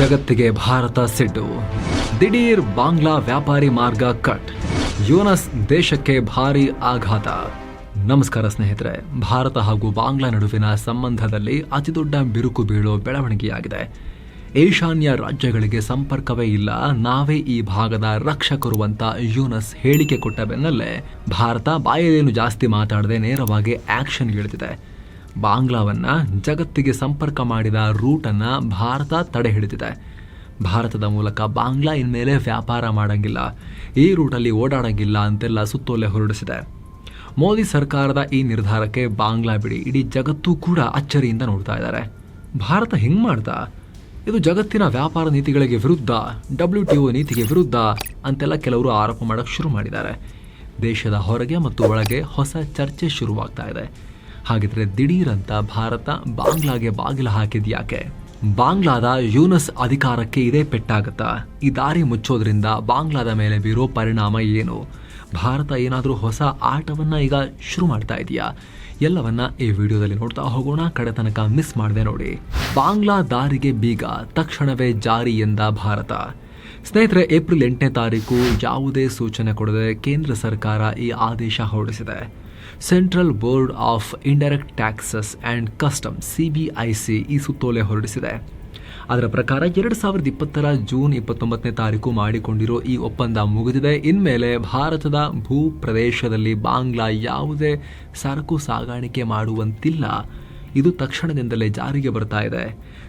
ಜಗತ್ತಿಗೆ ಭಾರತ ಸಿಡ್ಡು. ದಿಢೀರ್ ಬಾಂಗ್ಲಾ ವ್ಯಾಪಾರಿ ಮಾರ್ಗ ಕಟ್. ಯೂನಸ್ ದೇಶಕ್ಕೆ ಭಾರಿ ಆಘಾತ. ನಮಸ್ಕಾರ ಸ್ನೇಹಿತರೆ, ಭಾರತ ಹಾಗೂ ಬಾಂಗ್ಲಾ ನಡುವಿನ ಸಂಬಂಧದಲ್ಲಿ ಅತಿದೊಡ್ಡ ಬಿರುಕು ಬೀಳೋ ಬೆಳವಣಿಗೆಯಾಗಿದೆ. ಈಶಾನ್ಯ ರಾಜ್ಯಗಳಿಗೆ ಸಂಪರ್ಕವೇ ಇಲ್ಲ, ನಾವೇ ಈ ಭಾಗದ ರಕ್ಷಕರು ಅಂತ ಯೂನಸ್ ಹೇಳಿಕೆ ಕೊಟ್ಟ ಬೆನ್ನಲ್ಲೇ ಭಾರತ ಬಾಯಲ್ಲೇನು ಜಾಸ್ತಿ ಮಾತಾಡದೆ ನೇರವಾಗಿ ಆಕ್ಷನ್ ಇಳಿದಿದೆ. ಬಾಂಗ್ಲಾವನ್ನ ಜಗತ್ತಿಗೆ ಸಂಪರ್ಕ ಮಾಡಿದ ರೂಟನ್ನು ಭಾರತ ತಡೆ ಹಿಡಿದಿದೆ. ಭಾರತದ ಮೂಲಕ ಬಾಂಗ್ಲಾ ಇನ್ಮೇಲೆ ವ್ಯಾಪಾರ ಮಾಡಂಗಿಲ್ಲ. ಈ ರೂಟಲ್ಲಿ ಓಡಾಡಂಗಿಲ್ಲ ಅಂತೆಲ್ಲ ಸುತ್ತೋಲೆ ಹೊರಡಿಸಿದೆ. ಮೋದಿ ಸರ್ಕಾರದ ಈ ನಿರ್ಧಾರಕ್ಕೆ ಬಾಂಗ್ಲಾ ಬಿಡಿ, ಇಡೀ ಜಗತ್ತು ಕೂಡ ಅಚ್ಚರಿಯಿಂದ ನೋಡ್ತಾ ಇದ್ದಾರೆ. ಭಾರತ ಹೆಂಗ್ ಮಾಡ್ತಾ? ಇದು ಜಗತ್ತಿನ ವ್ಯಾಪಾರ ನೀತಿಗಳಿಗೆ ವಿರುದ್ಧ ಡಬ್ಲ್ಯೂ ಟಿ ಒ ನೀತಿಗೆ ವಿರುದ್ಧ ಅಂತೆಲ್ಲ ಕೆಲವರು ಆರೋಪ ಮಾಡಕ್ಕೆ ಶುರು ಮಾಡಿದ್ದಾರೆ. ದೇಶದ ಹೊರಗೆ ಮತ್ತು ಒಳಗೆ ಹೊಸ ಚರ್ಚೆ ಶುರುವಾಗ್ತಾ ಇದೆ. ಹಾಗಿದ್ರೆ ದಿಢೀರಂತ ಭಾರತ ಬಾಂಗ್ಲಾಗೆ ಬಾಗಿಲು ಹಾಕಿದ್ಯಾಕೆ? ಬಾಂಗ್ಲಾದ ಯೂನಸ್ ಅಧಿಕಾರಕ್ಕೆ ಇದೇ ಪೆಟ್ಟಾಗತ್ತಾ? ಈ ದಾರಿ ಮುಚ್ಚೋದ್ರಿಂದ ಬಾಂಗ್ಲಾದ ಮೇಲೆ ಬೀರೋ ಪರಿಣಾಮ ಏನು? ಭಾರತ ಏನಾದರೂ ಹೊಸ ಆಟವನ್ನು ಈಗ ಶುರು ಮಾಡ್ತಾ ಇದೆಯಾ? ಎಲ್ಲವನ್ನ ಈ ವಿಡಿಯೋದಲ್ಲಿ ನೋಡ್ತಾ ಹೋಗೋಣ, ಕಡೆ ತನಕ ಮಿಸ್ ಮಾಡಿದೆ ನೋಡಿ. ಬಾಂಗ್ಲಾ ದಾರಿಗೆ ಬೀಗ, ತಕ್ಷಣವೇ ಜಾರಿ ಎಂದ ಭಾರತ. ಸ್ನೇಹಿತರೆ, ಏಪ್ರಿಲ್ ಎಂಟನೇ ತಾರೀಕು ಯಾವುದೇ ಸೂಚನೆ ಕೊಡದೆ ಕೇಂದ್ರ ಸರ್ಕಾರ ಈ ಆದೇಶ ಹೊರಡಿಸಿದೆ. Central board of indirect taxes and custom C B I C ಈ ಸುತ್ತೋಲೆ ಹೊರಡಿಸಿದೆ. ಅದರ ಪ್ರಕಾರ ಎರಡು ಸಾವಿರದ ಇಪ್ಪತ್ತರ ಜೂನ್ ಇಪ್ಪತ್ತೊಂಬತ್ತನೇ ತಾರೀಕು ಮಾಡಿಕೊಂಡಿರೋ ಈ ಒಪ್ಪಂದ ಮುಗಿದಿದೆ. ಇನ್ಮೇಲೆ ಭಾರತದ ಭೂ ಪ್ರದೇಶದಲ್ಲಿ ಬಾಂಗ್ಲಾ ಯಾವುದೇ ಸರಕು ಸಾಗಾಣಿಕೆ ಮಾಡುವಂತಿಲ್ಲ. ಇದು ತಕ್ಷಣದಿಂದಲೇ ಜಾರಿಗೆ ಬರ್ತಾ ಇದೆ.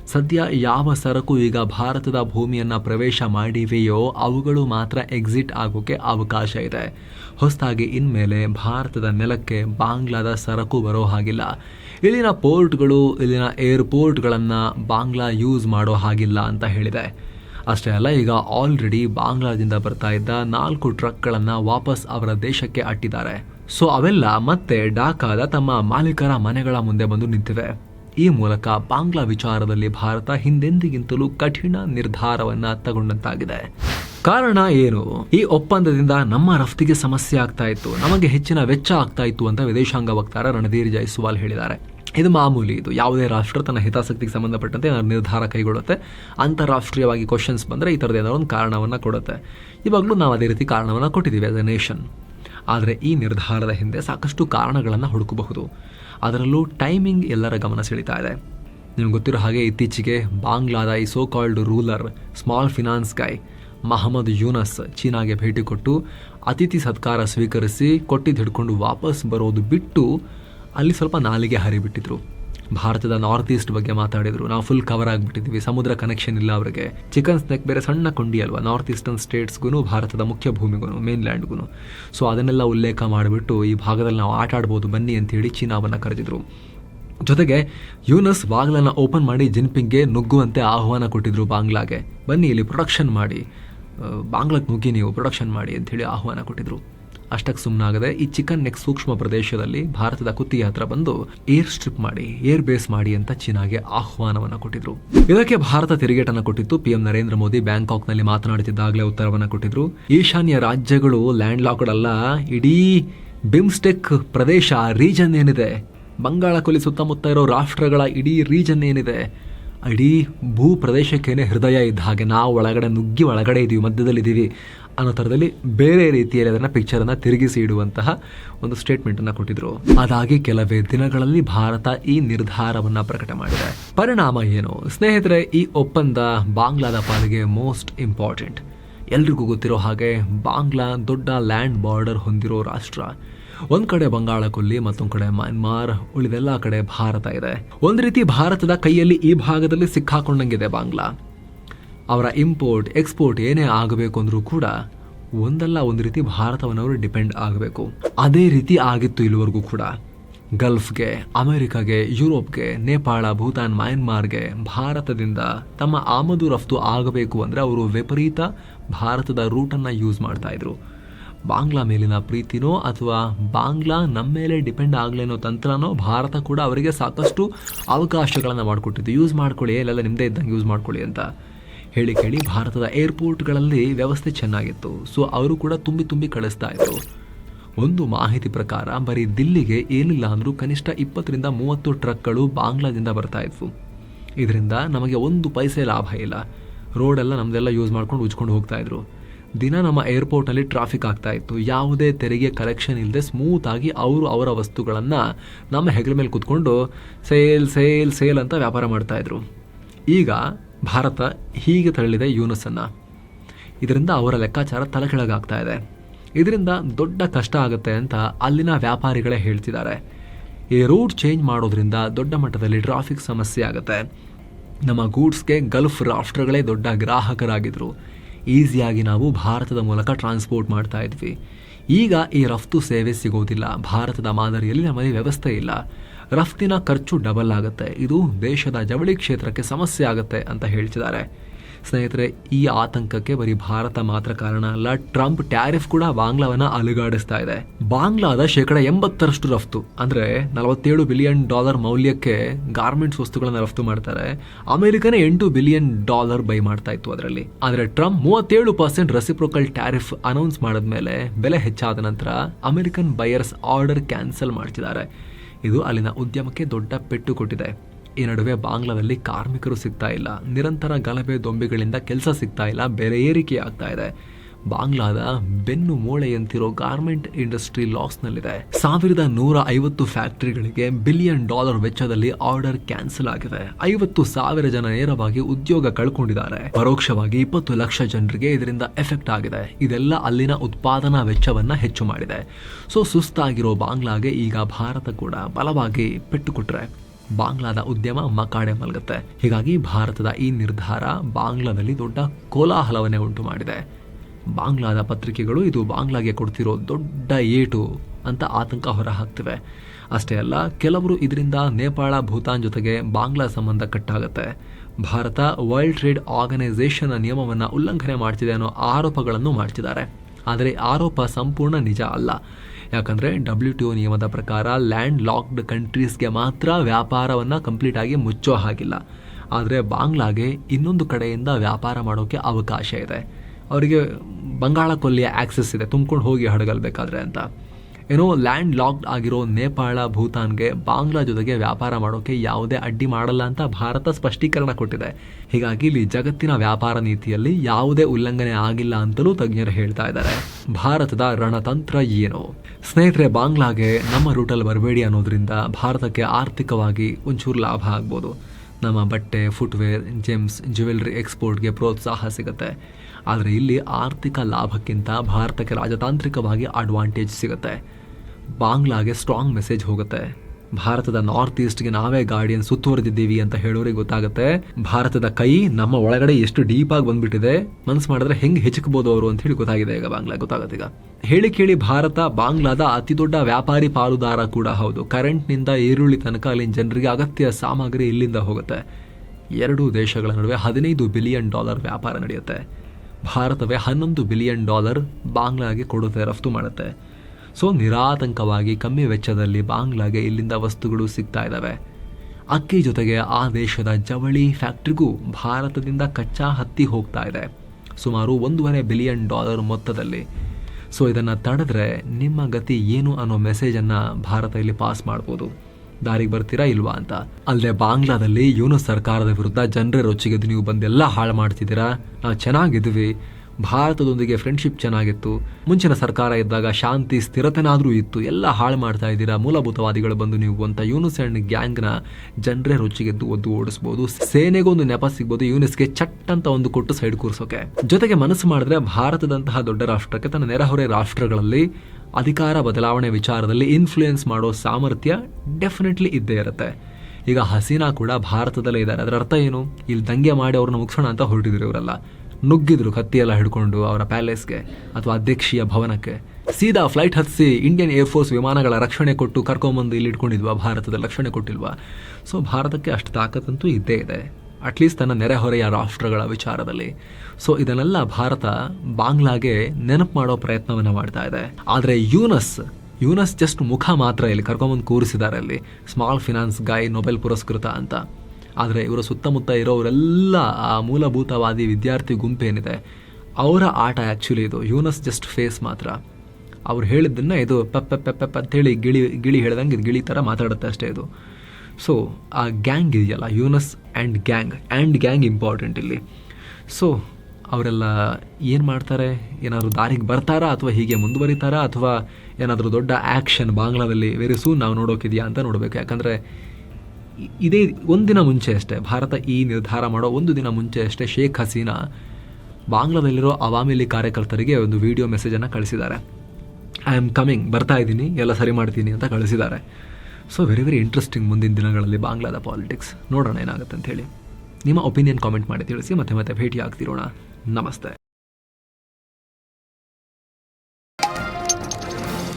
ಸದ್ಯ ಯಾವ ಸರಕು ಈಗ ಭಾರತದ ಭೂಮಿಯನ್ನು ಪ್ರವೇಶ ಮಾಡಿವೆಯೋ ಅವುಗಳು ಮಾತ್ರ ಎಕ್ಸಿಟ್ ಆಗೋಕ್ಕೆ ಅವಕಾಶ ಇದೆ. ಹೊಸದಾಗಿ ಇನ್ಮೇಲೆ ಭಾರತದ ನೆಲಕ್ಕೆ ಬಾಂಗ್ಲಾದ ಸರಕು ಬರೋ ಹಾಗಿಲ್ಲ. ಇಲ್ಲಿನ ಪೋರ್ಟ್ಗಳು, ಇಲ್ಲಿನ ಏರ್ಪೋರ್ಟ್ಗಳನ್ನು ಬಾಂಗ್ಲಾ ಯೂಸ್ ಮಾಡೋ ಹಾಗಿಲ್ಲ ಅಂತ ಹೇಳಿದೆ. ಅಷ್ಟೇ ಅಲ್ಲ, ಈಗ ಆಲ್ರೆಡಿ ಬಾಂಗ್ಲಾದಿಂದ ಬರ್ತಾ ಇದ್ದ ನಾಲ್ಕು ಟ್ರಕ್ಗಳನ್ನು ವಾಪಸ್ ಅವರ ದೇಶಕ್ಕೆ ಅಟ್ಟಿದ್ದಾರೆ. ಸೊ ಅವೆಲ್ಲ ಮತ್ತೆ ಡಾಕಾದ ತಮ್ಮ ಮಾಲೀಕರ ಮನೆಗಳ ಮುಂದೆ ಬಂದು ನಿಂತಿವೆ. ಈ ಮೂಲಕ ಬಾಂಗ್ಲಾ ವಿಚಾರದಲ್ಲಿ ಭಾರತ ಹಿಂದೆಂದಿಗಿಂತಲೂ ಕಠಿಣ ನಿರ್ಧಾರವನ್ನ ತಗೊಂಡಂತಾಗಿದೆ. ಕಾರಣ ಏನು? ಈ ಒಪ್ಪಂದದಿಂದ ನಮ್ಮ ರಫ್ತಿಗೆ ಸಮಸ್ಯೆ ಆಗ್ತಾ ಇತ್ತು. ನಮಗೆ ಹೆಚ್ಚಿನ ವೆಚ್ಚ ಆಗ್ತಾ ಇತ್ತು ಅಂತ ವಿದೇಶಾಂಗ ವಕ್ತಾರ ರಣಧೀರ್ ಜೈಸ್ವಾಲ್ ಹೇಳಿದ್ದಾರೆ. ಇದು ಮಾಮೂಲಿ ಇದು. ಯಾವುದೇ ರಾಷ್ಟ್ರ ತನ್ನ ಹಿತಾಸಕ್ತಿಗೆ ಸಂಬಂಧಪಟ್ಟಂತೆ ನಿರ್ಧಾರ ಕೈಗೊಳ್ಳುತ್ತೆ, ಅಂತಾರಾಷ್ಟ್ರೀಯವಾಗಿ ಕ್ವಶನ್ಸ್ ಬಂದರೆ ಈ ಥರದ ಏನಾದ್ರು ಒಂದು ಕಾರಣವನ್ನು ಕೊಡುತ್ತೆ. ಇವಾಗಲೂ ನಾವು ಅದೇ ರೀತಿ ಕಾರಣವನ್ನು ಕೊಟ್ಟಿದ್ದೀವಿ ಆಸ್ ಎ ನೇಷನ್ ಆದರೆ ಈ ನಿರ್ಧಾರದ ಹಿಂದೆ ಸಾಕಷ್ಟು ಕಾರಣಗಳನ್ನು ಹುಡುಕಬಹುದು. ಅದರಲ್ಲೂ ಟೈಮಿಂಗ್ ಎಲ್ಲರ ಗಮನ ಸೆಳೀತಾ ಇದೆ. ನಿಮ್ಗೆ ಗೊತ್ತಿರೋ ಹಾಗೆ ಇತ್ತೀಚೆಗೆ ಬಾಂಗ್ಲಾದ ಈ so called ruler small finance guy Mohammad Yunus ಚೀನಾಗೆ ಭೇಟಿ ಕೊಟ್ಟು ಅತಿಥಿ ಸತ್ಕಾರ ಸ್ವೀಕರಿಸಿ ಕೊಟ್ಟಿದ್ದು ಹಿಡ್ಕೊಂಡು ವಾಪಸ್ ಬರೋದು ಬಿಟ್ಟು ಅಲ್ಲಿ ಸ್ವಲ್ಪ ನಾಲಿಗೆ ಹರಿಬಿಟ್ಟಿದ್ರು. ಭಾರತದ ನಾರ್ತ್ ಈಸ್ಟ್ ಬಗ್ಗೆ ಮಾತಾಡಿದ್ರು. ನಾವು ಫುಲ್ ಕವರ್ ಆಗಿಬಿಟ್ಟಿದ್ವಿ ಸಮುದ್ರ ಕನೆಕ್ಷನ್ ಇಲ್ಲ ಅವರಿಗೆ. ಚಿಕನ್ ಸ್ನೆಕ್ ಬೇರೆ ಸಣ್ಣ ಕೊಂಡಿ ಅಲ್ವಾ? ನಾರ್ತ್ ಈಸ್ಟರ್ನ್ ಸ್ಟೇಟ್ಸ್ಗೂ ಭಾರತದ ಮುಖ್ಯ ಭೂಮಿಗೂ ಮೇನ್ಲ್ಯಾಂಡ್ಗೂ ಸೊ ಅದನ್ನೆಲ್ಲ ಉಲ್ಲೇಖ ಮಾಡಿಬಿಟ್ಟು ಈ ಭಾಗದಲ್ಲಿ ನಾವು ಆಟ ಆಡ್ಬೋದು, ಬನ್ನಿ ಅಂತೇಳಿ ಚೀನಾವನ್ನು ಕರೆದಿದ್ರು. ಜೊತೆಗೆ ಯೂನಸ್ ಬಾಗ್ಲನ್ನ ಓಪನ್ ಮಾಡಿ ಜಿನ್ಪಿಂಗ್ಗೆ ನುಗ್ಗುವಂತೆ ಆಹ್ವಾನ ಕೊಟ್ಟಿದ್ರು ಬಾಂಗ್ಲಾಗೆ. ಬನ್ನಿ ಇಲ್ಲಿ ಪ್ರೊಡಕ್ಷನ್ ಮಾಡಿ. ಬಾಂಗ್ಲಕ್ಕೆ ನುಗ್ಗಿ ನೀವು ಪ್ರೊಡಕ್ಷನ್ ಮಾಡಿ ಅಂತೇಳಿ ಆಹ್ವಾನ ಕೊಟ್ಟಿದ್ರು. ಅಷ್ಟಕ್ಕೆ ಸುಮ್ಮನಾಗದೆ ಈ ಚಿಕನ್ ನೆಕ್ ಸೂಕ್ಷ್ಮ ಪ್ರದೇಶದಲ್ಲಿ ಭಾರತದ ಕುತ್ತಿಗೆ ಹತ್ರ ಬಂದು ಏರ್ ಸ್ಟ್ರಿಪ್ ಮಾಡಿ, ಏರ್ ಬೇಸ್ ಮಾಡಿ ಅಂತ ಚೀನಾಗೆ ಆಹ್ವಾನವನ್ನ ಕೊಟ್ಟಿದ್ರು. ಇದಕ್ಕೆ ಭಾರತ ತಿರುಗೇಟನ್ನು ಕೊಟ್ಟಿತ್ತು. ಪಿಎಂ ನರೇಂದ್ರ ಮೋದಿ ಬ್ಯಾಂಕಾಕ್ನಲ್ಲಿ ಮಾತನಾಡುತ್ತಿದ್ದಾಗಲೇ ಉತ್ತರವನ್ನ ಕೊಟ್ಟಿದ್ರು. ಈಶಾನ್ಯ ರಾಜ್ಯಗಳು ಲ್ಯಾಂಡ್ ಲಾಕ್ಡ್ ಅಲ್ಲ ಇಡೀ ಬಿಮ್ಸ್ಟೆಕ್ ಪ್ರದೇಶ ರೀಜನ್ ಏನಿದೆ? ಬಂಗಾಳ ಕೊಲಿ ಸುತ್ತಮುತ್ತ ಇರೋ ರಾಷ್ಟ್ರಗಳ ಇಡೀ ರೀಜನ್ ಏನಿದೆ? ಇಡೀ ಭೂ ಪ್ರದೇಶಕ್ಕೇನೆ ಹೃದಯ ಇದ್ದ ಹಾಗೆ ನಾವು ಒಳಗಡೆ ನುಗ್ಗಿ ಒಳಗಡೆ ಇದ್ದೀವಿ ಮಧ್ಯದಲ್ಲಿದ್ದೀವಿ. ಅನ್ನೋ ಥರದಲ್ಲಿ ಬೇರೆ ರೀತಿಯಲ್ಲಿ ಅದನ್ನು ಪಿಕ್ಚರನ್ನು ತಿರುಗಿಸಿ ಇಡುವಂತಹ ಒಂದು ಸ್ಟೇಟ್ಮೆಂಟನ್ನು ಕೊಟ್ಟಿದ್ರು. ಅದಾಗಿ ಕೆಲವೇ ದಿನಗಳಲ್ಲಿ ಭಾರತ ಈ ನಿರ್ಧಾರವನ್ನು ಪ್ರಕಟ ಮಾಡಿದೆ. ಪರಿಣಾಮ ಏನು? ಸ್ನೇಹಿತರೆ, ಈ ಒಪ್ಪಂದ ಬಾಂಗ್ಲಾದ ಪಾಲಿಗೆ ಮೋಸ್ಟ್ ಇಂಪಾರ್ಟೆಂಟ್ ಎಲ್ರಿಗೂ ಗೊತ್ತಿರೋ ಹಾಗೆ ಬಾಂಗ್ಲಾ ದೊಡ್ಡ ಲ್ಯಾಂಡ್ ಬಾರ್ಡರ್ ಹೊಂದಿರೋ ರಾಷ್ಟ್ರ. ಒಂದು ಕಡೆ ಬಂಗಾಳ ಕೊಲ್ಲಿ, ಮತ್ತೊಂದು ಕಡೆ ಮ್ಯಾನ್ಮಾರ್, ಉಳಿದೆಲ್ಲ ಕಡೆ ಭಾರತ ಇದೆ. ಒಂದು ರೀತಿ ಭಾರತದ ಕೈಯಲ್ಲಿ ಈ ಭಾಗದಲ್ಲಿ ಸಿಕ್ಕಾಕೊಂಡಂಗಿದೆ ಬಾಂಗ್ಲಾ. ಅವರ ಇಂಪೋರ್ಟ್, ಎಕ್ಸ್ಪೋರ್ಟ್ ಏನೇ ಆಗಬೇಕು ಅಂದರೂ ಕೂಡ ಒಂದಲ್ಲ ಒಂದು ರೀತಿ ಭಾರತವನ್ನವರು ಡಿಪೆಂಡ್ ಆಗಬೇಕು. ಅದೇ ರೀತಿ ಆಗಿತ್ತು ಇಲ್ಲಿವರೆಗೂ ಕೂಡ. ಗಲ್ಫ್ಗೆ, ಅಮೆರಿಕಾಗೆ, ಯುರೋಪ್ಗೆ, ನೇಪಾಳ, ಭೂತಾನ್, ಮ್ಯಾನ್ಮಾರ್ಗೆ ಭಾರತದಿಂದ ತಮ್ಮ ಆಮದು ರಫ್ತು ಆಗಬೇಕು ಅಂದರೆ ಅವರು ವಿಪರೀತ ಭಾರತದ ರೂಟನ್ನು ಯೂಸ್ ಮಾಡ್ತಾ ಇದ್ರು. ಬಾಂಗ್ಲಾ ಮೇಲಿನ ಪ್ರೀತಿನೋ ಅಥವಾ ಬಾಂಗ್ಲಾ ನಮ್ಮ ಮೇಲೆ ಡಿಪೆಂಡ್ ಆಗಲೇನೋ ತಂತ್ರನೋ ಭಾರತ ಕೂಡ ಅವರಿಗೆ ಸಾಕಷ್ಟು ಅವಕಾಶಗಳನ್ನು ಮಾಡಿಕೊಟ್ಟಿದ್ದು. ಯೂಸ್ ಮಾಡ್ಕೊಳ್ಳಿ ಎಲ್ಲೆಲ್ಲ ನಿಮ್ಮದೇ ಇದ್ದಂಗೆ ಯೂಸ್ ಮಾಡ್ಕೊಳ್ಳಿ ಅಂತ. ಹೇಳಿ ಕೇಳಿ ಭಾರತದ ಏರ್ಪೋರ್ಟ್ಗಳಲ್ಲಿ ವ್ಯವಸ್ಥೆ ಚೆನ್ನಾಗಿತ್ತು. ಸೊ ಅವರು ಕೂಡ ತುಂಬಿ ತುಂಬಿ ಕಳಿಸ್ತಾ ಇದ್ರು. ಒಂದು ಮಾಹಿತಿ ಪ್ರಕಾರ, ಬರೀ ದಿಲ್ಲಿಗೆ ಏನಿಲ್ಲ ಅಂದರೂ ಕನಿಷ್ಠ ಇಪ್ಪತ್ತರಿಂದ ಮೂವತ್ತು ಟ್ರಕ್ಗಳು ಬಾಂಗ್ಲಾದಿಂದ ಬರ್ತಾ ಇದ್ವು. ಇದರಿಂದ ನಮಗೆ ಒಂದು ಪೈಸೆ ಲಾಭ ಇಲ್ಲ. ರೋಡೆಲ್ಲ ನಮ್ಮದೆಲ್ಲ ಯೂಸ್ ಮಾಡ್ಕೊಂಡು ಉಜ್ಕೊಂಡು ಹೋಗ್ತಾ ಇದ್ರು. ದಿನ ನಮ್ಮ ಏರ್ಪೋರ್ಟಲ್ಲಿ ಟ್ರಾಫಿಕ್ ಆಗ್ತಾ ಇತ್ತು. ಯಾವುದೇ ತೆರಿಗೆ ಕಲೆಕ್ಷನ್ ಇಲ್ಲದೆ ಸ್ಮೂತಾಗಿ ಅವರು ಅವರ ವಸ್ತುಗಳನ್ನು ನಮ್ಮ ಹೆಗಲ ಮೇಲೆ ಕೂತ್ಕೊಂಡು ಸೇಲ್ ಸೇಲ್ ಸೇಲ್ ಅಂತ ವ್ಯಾಪಾರ ಮಾಡ್ತಾಯಿದ್ರು ಈಗ ಭಾರತ ಹೀಗೆ ತಳ್ಳಿದೆ ಯೂನಸನ್ನು ಇದರಿಂದ ಅವರ ಲೆಕ್ಕಾಚಾರ ತಲೆಕೆಳಗಾಗ್ತಾ ಇದೆ. ಇದರಿಂದ ದೊಡ್ಡ ಕಷ್ಟ ಆಗುತ್ತೆ ಅಂತ ಅಲ್ಲಿನ ವ್ಯಾಪಾರಿಗಳೇ ಹೇಳ್ತಿದ್ದಾರೆ. ಈ ರೂಟ್ ಚೇಂಜ್ ಮಾಡೋದ್ರಿಂದ ದೊಡ್ಡ ಮಟ್ಟದಲ್ಲಿ ಟ್ರಾಫಿಕ್ ಸಮಸ್ಯೆ ಆಗುತ್ತೆ. ನಮ್ಮ ಗೂಡ್ಸ್ಗೆ ಗಲ್ಫ್ ರಾಷ್ಟ್ರಗಳೇ ದೊಡ್ಡ ಗ್ರಾಹಕರಾಗಿದ್ದರು ಈಸಿಯಾಗಿ ನಾವು ಭಾರತದ ಮೂಲಕ ಟ್ರಾನ್ಸ್ಪೋರ್ಟ್ ಮಾಡ್ತಾ ಇದ್ವಿ. ಈಗ ಈ ರಫ್ತು ಸೇವೆ ಸಿಗೋದಿಲ್ಲ. ಭಾರತದ ಮಾದರಿಯಲ್ಲಿ ನಮ್ಮಲ್ಲಿ ವ್ಯವಸ್ಥೆ ಇಲ್ಲ. ರಫ್ತಿನ ಖರ್ಚು ಡಬಲ್ ಆಗುತ್ತೆ. ಇದು ದೇಶದ ಜವಳಿ ಕ್ಷೇತ್ರಕ್ಕೆ ಸಮಸ್ಯೆ ಆಗುತ್ತೆ ಅಂತ ಹೇಳ್ತಿದ್ದಾರೆ. ಸ್ನೇಹಿತರೆ, ಈ ಆತಂಕಕ್ಕೆ ಬರೀ ಭಾರತ ಮಾತ್ರ ಕಾರಣ ಅಲ್ಲ, ಟ್ರಂಪ್ ಟ್ಯಾರಿಫ್ ಕೂಡ ಬಾಂಗ್ಲಾವನ್ನ ಅಲುಗಾಡಿಸ್ತಾ ಇದೆ. ಬಾಂಗ್ಲಾದ ಶೇಕಡ ಎಂಬತ್ತರಷ್ಟು ರಫ್ತು, ಅಂದ್ರೆ ನಲವತ್ತೇಳು ಬಿಲಿಯನ್ ಡಾಲರ್ ಮೌಲ್ಯಕ್ಕೆ ಗಾರ್ಮೆಂಟ್ಸ್ ವಸ್ತುಗಳನ್ನ ರಫ್ತು ಮಾಡ್ತಾರೆ. ಅಮೆರಿಕನೇ ಎಂಟು ಬಿಲಿಯನ್ ಡಾಲರ್ ಬೈ ಮಾಡ್ತಾ ಇತ್ತು ಅದರಲ್ಲಿ. ಆದರೆ ಟ್ರಂಪ್ ಮೂವತ್ತೇಳು ಪರ್ಸೆಂಟ್ ರೆಸಿಪ್ರೋಕಲ್ ಟ್ಯಾರಿಫ್ ಅನೌನ್ಸ್ ಮಾಡಿದ್ಮೇಲೆ ಬೆಲೆ ಹೆಚ್ಚಾದ ನಂತರ ಅಮೆರಿಕನ್ ಬಯರ್ಸ್ ಆರ್ಡರ್ ಕ್ಯಾನ್ಸಲ್ ಮಾಡ್ತಿದ್ದಾರೆ. ಇದು ಅಲ್ಲಿನ ಉದ್ಯಮಕ್ಕೆ ದೊಡ್ಡ ಪೆಟ್ಟು ಕೊಟ್ಟಿದೆ. ಈ ನಡುವೆ ಬಾಂಗ್ಲಾದಲ್ಲಿ ಕಾರ್ಮಿಕರು ಸಿಗ್ತಾ ಇಲ್ಲ. ನಿರಂತರ ಗಲಭೆ ದೊಂಬಿಗಳಿಂದ ಕೆಲಸ ಸಿಗ್ತಾ ಇಲ್ಲ. ಬೆಲೆ ಏರಿಕೆ ಆಗ್ತಾ ಇದೆ. ಬಾಂಗ್ಲಾದ ಬೆನ್ನು ಮೂಳೆಯಂತಿರೋ ಗಾರ್ಮೆಂಟ್ ಇಂಡಸ್ಟ್ರಿ ಲಾಸ್ನಲ್ಲಿದೆ. ಸಾವಿರದ ನೂರ ಐವತ್ತು ಫ್ಯಾಕ್ಟರಿಗಳಿಗೆ ಬಿಲಿಯನ್ ಡಾಲರ್ ವೆಚ್ಚದಲ್ಲಿ ಆರ್ಡರ್ ಕ್ಯಾನ್ಸಲ್ ಆಗಿದೆ. ಐವತ್ತು ಸಾವಿರ ಜನ ನೇರವಾಗಿ ಉದ್ಯೋಗ ಕಳ್ಕೊಂಡಿದ್ದಾರೆ. ಪರೋಕ್ಷವಾಗಿ ಇಪ್ಪತ್ತು ಲಕ್ಷ ಜನರಿಗೆ ಇದರಿಂದ ಎಫೆಕ್ಟ್ ಆಗಿದೆ. ಇದೆಲ್ಲ ಅಲ್ಲಿನ ಉತ್ಪಾದನಾ ವೆಚ್ಚವನ್ನ ಹೆಚ್ಚು ಮಾಡಿದೆ. ಸೊ, ಸುಸ್ತಾಗಿರೋ ಬಾಂಗ್ಲಾಗೆ ಈಗ ಭಾರತ ಕೂಡ ಬಲವಾಗಿ ಪೆಟ್ಟು ಕೊಟ್ರೆ ಬಾಂಗ್ಲಾದ ಉದ್ಯಮ ಮಕಾಡೆ ಮಲಗುತ್ತೆ. ಹೀಗಾಗಿ ಭಾರತದ ಈ ನಿರ್ಧಾರ ಬಾಂಗ್ಲಾದಲ್ಲಿ ದೊಡ್ಡ ಕೋಲಾಹಲವನ್ನೇ ಉಂಟು ಮಾಡಿದೆ ಬಾಂಗ್ಲಾದ ಪತ್ರಿಕೆಗಳು ಇದು ಬಾಂಗ್ಲಾಗೆ ಕೊಡ್ತಿರೋ ದೊಡ್ಡ ಏಟು ಅಂತ ಆತಂಕ ಹೊರಹಾಕ್ತಿವೆ. ಅಷ್ಟೇ ಅಲ್ಲ, ಕೆಲವರು ಇದರಿಂದ ನೇಪಾಳ, ಭೂತಾನ್ ಜೊತೆಗೆ ಬಾಂಗ್ಲಾ ಸಂಬಂಧ ಕಟ್ಟಾಗುತ್ತೆ. ಭಾರತ ವರ್ಲ್ಡ್ ಟ್ರೇಡ್ ಆರ್ಗನೈಸೇಷನ್ನ ನಿಯಮವನ್ನು ಉಲ್ಲಂಘನೆ ಮಾಡ್ತಿದೆ ಅನ್ನೋ ಆರೋಪಗಳನ್ನು ಮಾಡ್ತಿದ್ದಾರೆ. ಆದರೆ ಆರೋಪ ಸಂಪೂರ್ಣ ನಿಜ ಅಲ್ಲ. ಯಾಕಂದರೆ ಡಬ್ಲ್ಯೂ ಟಿ ಒ ನಿಯಮದ ಪ್ರಕಾರ ಲ್ಯಾಂಡ್ ಲಾಕ್ಡ್ ಕಂಟ್ರೀಸ್ಗೆ ಮಾತ್ರ ವ್ಯಾಪಾರವನ್ನು ಕಂಪ್ಲೀಟ್ ಆಗಿ ಮುಚ್ಚೋ ಹಾಗಿಲ್ಲ. ಆದರೆ ಬಾಂಗ್ಲಾಗೆ ಇನ್ನೊಂದು ಕಡೆಯಿಂದ ವ್ಯಾಪಾರ ಮಾಡೋಕ್ಕೆ ಅವಕಾಶ ಇದೆ. ಅವರಿಗೆ ಬಂಗಾಳ ಕೊಲ್ಲಿಯ ಆಕ್ಸೆಸ್ ಇದೆ, ತುಂಬ್ಕೊಂಡು ಹೋಗಿ ಹಡಗಲ್ಬೇಕಾದ್ರೆ ಅಂತ. ಏನೋ ಲ್ಯಾಂಡ್ ಲಾಕ್ಡ್ ಆಗಿರೋ ನೇಪಾಳ, ಭೂತಾನ್ಗೆ ಬಾಂಗ್ಲಾ ಜೊತೆಗೆ ವ್ಯಾಪಾರ ಮಾಡೋಕ್ಕೆ ಯಾವುದೇ ಅಡ್ಡಿ ಮಾಡಲ್ಲ ಅಂತ ಭಾರತ ಸ್ಪಷ್ಟೀಕರಣ ಕೊಟ್ಟಿದೆ. ಹೀಗಾಗಿ ಇಲ್ಲಿ ಜಗತ್ತಿನ ವ್ಯಾಪಾರ ನೀತಿಯಲ್ಲಿ ಯಾವುದೇ ಉಲ್ಲಂಘನೆ ಆಗಿಲ್ಲ ಅಂತಲೂ ತಜ್ಞರು ಹೇಳ್ತಾ ಇದ್ದಾರೆ. ಭಾರತದ ರಣತಂತ್ರ ಏನು? ಸ್ನೇಹಿತರೆ, ಬಾಂಗ್ಲಾಗೆ ನಮ್ಮ ರೂಟಲ್ಲಿ ಬರಬೇಡಿ ಅನ್ನೋದ್ರಿಂದ ಭಾರತಕ್ಕೆ ಆರ್ಥಿಕವಾಗಿ ಒಂಚೂರು ಲಾಭ ಆಗ್ಬೋದು. ನಮ್ಮ ಬಟ್ಟೆ ಫುಟ್ವೇರ್ ಜೆಮ್ಸ್ ಜ್ಯುವೆಲ್ರಿ ಎಕ್ಸ್ಪೋರ್ಟ್ಗೆ ಪ್ರೋತ್ಸಾಹ ಸಿಗುತ್ತೆ. ಆದರೆ ಇಲ್ಲಿ ಆರ್ಥಿಕ ಲಾಭಕ್ಕಿಂತ ಭಾರತಕ್ಕೆ ರಾಜತಾಂತ್ರಿಕವಾಗಿ ಅಡ್ವಾಂಟೇಜ್ ಸಿಗುತ್ತೆ. ಬಾಂಗ್ಲಾಗೆ ಸ್ಟ್ರಾಂಗ್ ಮೆಸೇಜ್ ಹೋಗುತ್ತೆ. ಭಾರತದ ನಾರ್ತ್ ಈಸ್ಟ್ಗೆ ನಾವೇ ಗಾರ್ಡಿಯನ್ ಸುತ್ತುವರೆದಿದ್ದೀವಿ ಅಂತ ಹೇಳೋರಿಗೆ ಗೊತ್ತಾಗುತ್ತೆ. ಭಾರತದ ಕೈ ನಮ್ಮ ಒಳಗಡೆ ಎಷ್ಟು ಡೀಪ್ ಆಗಿ ಬಂದ್ಬಿಟ್ಟಿದೆ. ಮನ್ಸು ಮಾಡಿದ್ರೆ ಹೆಂಗೆ ಹೆಚ್ಕಬಹುದು ಅವರು ಅಂತ ಹೇಳಿ ಗೊತ್ತಾಗಿದೆ ಈಗ ಬಾಂಗ್ಲಾ ಗೊತ್ತಾಗುತ್ತೆ ಈಗ. ಹೇಳಿ ಕೇಳಿ ಭಾರತ, ಬಾಂಗ್ಲಾದ ಅತಿ ದೊಡ್ಡ ವ್ಯಾಪಾರಿ ಪಾಲುದಾರ ಕೂಡ ಹೌದು. ಕರೆಂಟ್ನಿಂದ ಈರುಳ್ಳಿ ತನಕ ಅಲ್ಲಿನ ಜನರಿಗೆ ಅಗತ್ಯ ಸಾಮಗ್ರಿ ಇಲ್ಲಿಂದ ಹೋಗುತ್ತೆ. ಎರಡೂ ದೇಶಗಳ ನಡುವೆ ಹದಿನೈದು ಬಿಲಿಯನ್ ಡಾಲರ್ ವ್ಯಾಪಾರ ನಡೆಯುತ್ತೆ. ಭಾರತವೇ ಹನ್ನೊಂದು ಬಿಲಿಯನ್ ಡಾಲರ್ ಬಾಂಗ್ಲಾಗೆ ಕೊಡುತ್ತೆ ರಫ್ತು ಮಾಡುತ್ತೆ. ಸೊ ನಿರಾತಂಕವಾಗಿ ಕಮ್ಮಿ ವೆಚ್ಚದಲ್ಲಿ ಬಾಂಗ್ಲಾಗೆ ಇಲ್ಲಿಂದ ವಸ್ತುಗಳು ಸಿಗ್ತಾ ಇದ್ದಾವೆ ಅಕ್ಕಿ ಜೊತೆಗೆ ಆ ದೇಶದ ಜವಳಿ ಫ್ಯಾಕ್ಟ್ರಿಗೂ ಭಾರತದಿಂದ ಕಚ್ಚಾ ಹತ್ತಿ ಹೋಗ್ತಾ ಇದೆ. ಸುಮಾರು ಒಂದೂವರೆ ಬಿಲಿಯನ್ ಡಾಲರ್ ಮೊತ್ತದಲ್ಲಿ. ಸೊ ಇದನ್ನು ತಡೆದ್ರೆ ನಿಮ್ಮ ಗತಿ ಏನು ಅನ್ನೋ ಮೆಸೇಜನ್ನು ಭಾರತ ಇಲ್ಲಿ ಪಾಸ್ ಮಾಡ್ಬೋದು. ದಾರಿಗೆ ಬರ್ತೀರಾ ಇಲ್ವಾ ಅಂತ. ಅಲ್ಲದೆ ಬಾಂಗ್ಲಾದಲ್ಲಿ ಯೂನು ಸರ್ಕಾರದ ವಿರುದ್ಧ ಜನರ ರೊಚ್ಚಿಗೆದ್ದು ನೀವು ಬಂದೆಲ್ಲ ಹಾಳು ಮಾಡ್ತಿದ್ದೀರಾ? ನಾವು ಚೆನ್ನಾಗಿದ್ವಿ ಭಾರತದೊಂದಿಗೆ ಫ್ರೆಂಡ್ಶಿಪ್ ಚೆನ್ನಾಗಿತ್ತು. ಮುಂಚಿನ ಸರ್ಕಾರ ಇದ್ದಾಗ ಶಾಂತಿ, ಸ್ಥಿರತೆನಾದರೂ ಇತ್ತು. ಎಲ್ಲ ಹಾಳು ಮಾಡ್ತಾ ಇದ್ದೀರಾ? ಮೂಲಭೂತವಾದಿಗಳು ಬಂದು ನೀವು ಅಂತ ಯೂನಿಸ್ ಅಂಡ್ ಗ್ಯಾಂಗ್ನ ಜನರೇ ರುಚಿಗೆದ್ದು ಒದ್ದು ಓಡಿಸ್ಬೋದು. ಸೇನೆಗೊಂದು ನೆಪ ಸಿಗ್ಬೋದು, ಯೂನಿಸ್ಗೆ ಚಟ್ ಅಂತ ಒಂದು ಕೊಟ್ಟು ಸೈಡ್ ಕೂರಿಸೋಕೆ. ಜೊತೆಗೆ ಮನಸ್ಸು ಮಾಡಿದ್ರೆ ಭಾರತದಂತಹ ದೊಡ್ಡ ರಾಷ್ಟ್ರಕ್ಕೆ ತನ್ನ ನೆರೆಹೊರೆ ರಾಷ್ಟ್ರಗಳಲ್ಲಿ ಅಧಿಕಾರ ಬದಲಾವಣೆ ವಿಚಾರದಲ್ಲಿ ಇನ್ಫ್ಲೂಯೆನ್ಸ್ ಮಾಡೋ ಸಾಮರ್ಥ್ಯ ಡೆಫಿನೆಟ್ಲಿ ಇದ್ದೇ ಇರುತ್ತೆ. ಈಗ ಹಸೀನಾ ಕೂಡ ಭಾರತದಲ್ಲೇ ಇದ್ದಾರೆ. ಅದರ ಅರ್ಥ ಏನು? ಇಲ್ಲಿ ದಂಗೆ ಮಾಡಿ ಅವ್ರನ್ನ ಮುಗಿಸೋಣ ಅಂತ ಹೊರಟಿದ್ರು ಇವರೆಲ್ಲ. ನುಗ್ಗಿದ್ರು ಕತ್ತಿಯೆಲ್ಲ ಹಿಡ್ಕೊಂಡು ಅವರ ಪ್ಯಾಲೇಸ್ಗೆ ಅಥವಾ ಅಧ್ಯಕ್ಷೀಯ ಭವನಕ್ಕೆ. ಸೀದಾ ಫ್ಲೈಟ್ ಹತ್ತಿಸಿ ಇಂಡಿಯನ್ ಏರ್ಫೋರ್ಸ್ ವಿಮಾನಗಳ ರಕ್ಷಣೆ ಕೊಟ್ಟು ಕರ್ಕೊಂಬಂದು ಇಲ್ಲಿ ಇಟ್ಕೊಂಡಿದ್ವಾ? ಭಾರತದ ರಕ್ಷಣೆ ಕೊಟ್ಟಿಲ್ವಾ? ಸೊ ಭಾರತಕ್ಕೆ ಅಷ್ಟು ತಾಕತ್ತಂತೂ ಇದ್ದೇ ಇದೆ. ಅಟ್ಲೀಸ್ಟ್ ತನ್ನ ನೆರೆಹೊರೆಯ ರಾಷ್ಟ್ರಗಳ ವಿಚಾರದಲ್ಲಿ. ಸೊ ಇದನ್ನೆಲ್ಲ ಭಾರತ ಬಾಂಗ್ಲಾಗೆ ನೆನಪು ಮಾಡೋ ಪ್ರಯತ್ನವನ್ನು ಮಾಡ್ತಾ ಇದೆ. ಆದರೆ ಯೂನಸ್ ಯೂನಸ್ ಜಸ್ಟ್ ಮುಖ ಮಾತ್ರ ಇಲ್ಲಿ ಕರ್ಕೊಂಬಂದು ಕೂರಿಸಿದ್ದಾರೆ ಅಲ್ಲಿ. ಸ್ಮಾಲ್ ಫಿನಾನ್ಸ್ ಗಾಯ್ ನೊಬೆಲ್ ಪುರಸ್ಕೃತ ಅಂತ. ಆದರೆ ಇವರ ಸುತ್ತಮುತ್ತ ಇರೋರೆಲ್ಲ ಆ ಮೂಲಭೂತವಾದಿ ವಿದ್ಯಾರ್ಥಿ ಗುಂಪೇನಿದೆ ಅವರ ಆಟ ಆ್ಯಕ್ಚುಲಿ ಇದು. ಯೂನಸ್ ಜಸ್ಟ್ ಫೇಸ್ ಮಾತ್ರ. ಅವ್ರು ಹೇಳಿದ್ದನ್ನು ಇದು ಪೆಪ್ಪ ಪೆಪ್ಪ ಅಂತೇಳಿ ಗಿಳಿ ಗಿಳಿ ಹೇಳ್ದಂಗೆ ಇದು ಗಿಳಿ ಥರ ಮಾತಾಡುತ್ತೆ ಅಷ್ಟೇ ಇದು. ಸೊ ಆ ಗ್ಯಾಂಗ್ ಇದೆಯಲ್ಲ Yunus and gang and gang important ಇಲ್ಲಿ. ಸೊ ಅವರೆಲ್ಲ ಏನು ಮಾಡ್ತಾರೆ? ಏನಾದರೂ ದಾರಿಗೆ ಬರ್ತಾರಾ ಅಥವಾ ಹೀಗೆ ಮುಂದುವರಿತಾರಾ ಅಥವಾ ಏನಾದರೂ ದೊಡ್ಡ ಆ್ಯಕ್ಷನ್ ಬಾಂಗ್ಲಾದಲ್ಲಿ ವೆರಿ ಸೂನ್ ನಾವು ನೋಡೋಕಿದೆಯಾ ಅಂತ ನೋಡಬೇಕು. ಯಾಕಂದರೆ ಇದೇ ಒಂದಿನ ಮುಂಚೆ ಅಷ್ಟೇ, ಭಾರತ ಈ ನಿರ್ಧಾರ ಮಾಡೋ ಒಂದು ದಿನ ಮುಂಚೆ ಅಷ್ಟೇ ಶೇಖ್ ಹಸೀನಾ ಬಾಂಗ್ಲಾದಲ್ಲಿರೋ ಅವಾಮಿ ಕಾರ್ಯಕರ್ತರಿಗೆ ಒಂದು ವಿಡಿಯೋ ಮೆಸೇಜನ್ನು ಕಳಿಸಿದ್ದಾರೆ. ಐ ಆಮ್ ಕಮಿಂಗ್ ಬರ್ತಾ ಇದ್ದೀನಿ, ಎಲ್ಲ ಸರಿ ಮಾಡ್ತೀನಿ ಅಂತ ಕಳಿಸಿದ್ದಾರೆ. ಸೊ ವೆರಿ ವೆರಿ ಇಂಟ್ರೆಸ್ಟಿಂಗ್ ಮುಂದಿನ ದಿನಗಳಲ್ಲಿ ಬಾಂಗ್ಲಾದ ಪಾಲಿಟಿಕ್ಸ್ ನೋಡೋಣ ಏನಾಗುತ್ತೆ ಅಂತ ಹೇಳಿ. ನಿಮ್ಮ ಒಪಿನಿಯನ್ ಕಾಮೆಂಟ್ ಮಾಡಿ ತಿಳಿಸಿ, ಮತ್ತೆ ಮತ್ತೆ ಭೇಟಿ ಆಗ್ತಿರೋಣ ನಮಸ್ತೆ.